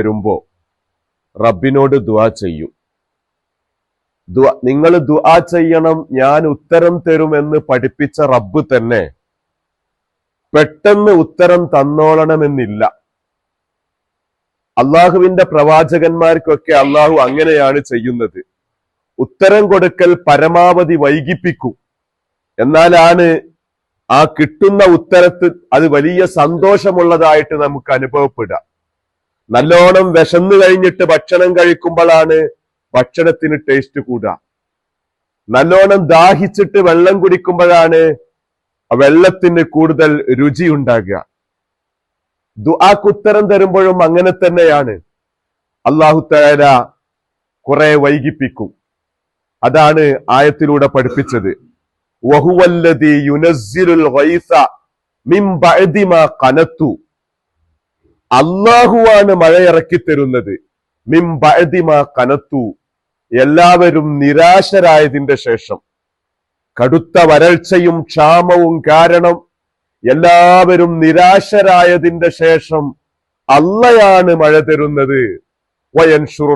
വരുമ്പോ റബ്ബിനോട് ദുആ ചെയ്യും. നിങ്ങൾ ദുആ ചെയ്യണം ഞാൻ ഉത്തരം തരുമെന്ന് പഠിപ്പിച്ച റബ്ബ് തന്നെ പെട്ടെന്ന് ഉത്തരം തന്നോളണമെന്നില്ല. അള്ളാഹുവിന്റെ പ്രവാചകന്മാർക്കൊക്കെ അള്ളാഹു അങ്ങനെയാണ് ചെയ്യുന്നത്. ഉത്തരം കൊടുക്കൽ പരമാവധി വൈകിപ്പിക്കും. എന്നാലാണ് ആ കിട്ടുന്ന ഉത്തരത്തിൽ അത് വലിയ സന്തോഷമുള്ളതായിട്ട് നമുക്ക് അനുഭവപ്പെടുക. നല്ലോണം വിശന്നു കഴിഞ്ഞിട്ട് ഭക്ഷണം കഴിക്കുമ്പോഴാണ് ഭക്ഷണത്തിന് ടേസ്റ്റ് കൂടുക. നല്ലോണം ദാഹിച്ചിട്ട് വെള്ളം കുടിക്കുമ്പോഴാണ് വെള്ളത്തിന് കൂടുതൽ രുചി ഉണ്ടാകുക. ദുആക്കുത്തരം തരുമ്പോഴും അങ്ങനെ തന്നെയാണ്. അള്ളാഹു തആല കുറെ വൈകിപ്പിക്കും. അതാണ് ആയത്തിലൂടെ പഠിപ്പിച്ചത്. വഹുവല്ലദീ യുനസ്സിലുൽ ഗൈസ അള്ളാഹുവാണ് മഴ ഇറക്കി തരുന്നത്. മിൻ കനത്തു മാ എല്ലാവരും നിരാശരായതിന്റെ ശേഷം. കടുത്ത വരൾച്ചയും ക്ഷാമവും കാരണം എല്ലാവരും നിരാശരായതിന്റെ ശേഷം അള്ളയാണ് മഴ തരുന്നത്.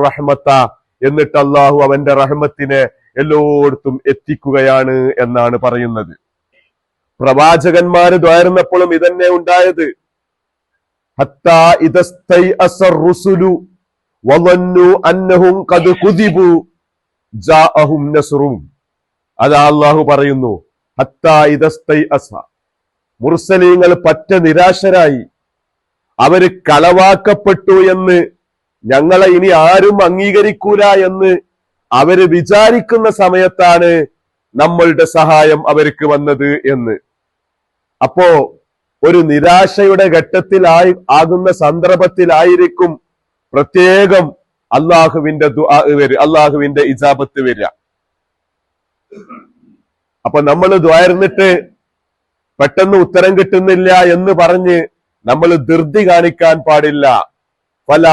റഹ്മത്ത. എന്നിട്ട് അള്ളാഹു അവന്റെ റഹ്മത്തിനെ എല്ലായിടത്തും എത്തിക്കുകയാണ് എന്നാണ് പറയുന്നത്. പ്രവാചകന്മാര് ദ്വാരുന്നപ്പോഴും ഇതന്നെ ഉണ്ടായത്. അള്ളാഹു പറയുന്നു ഹത്താ മുർസലീങ്ങൾ പറ്റ നിരാശരായി. അവർ കളവാക്കപ്പെട്ടു എന്ന് ഞങ്ങളെ ഇനി ആരും അംഗീകരിക്കൂല എന്ന് അവർ വിചാരിക്കുന്ന സമയത്താണ് നമ്മളുടെ സഹായം അവർക്ക് വന്നത് എന്ന്. അപ്പോ ഒരു നിരാശയുടെ ഘട്ടത്തിലായി ആകുന്ന സന്ദർഭത്തിലായിരിക്കും പ്രത്യേകം അള്ളാഹുവിന്റെ വരിക അള്ളാഹുവിന്റെ ഇജാബത്ത് വരിക. അപ്പൊ നമ്മൾ ദ്വായിരുന്നിട്ട് പെട്ടെന്ന് ഉത്തരം കിട്ടുന്നില്ല എന്ന് പറഞ്ഞ് നമ്മൾ ധൃതി കാണിക്കാൻ പാടില്ല. പല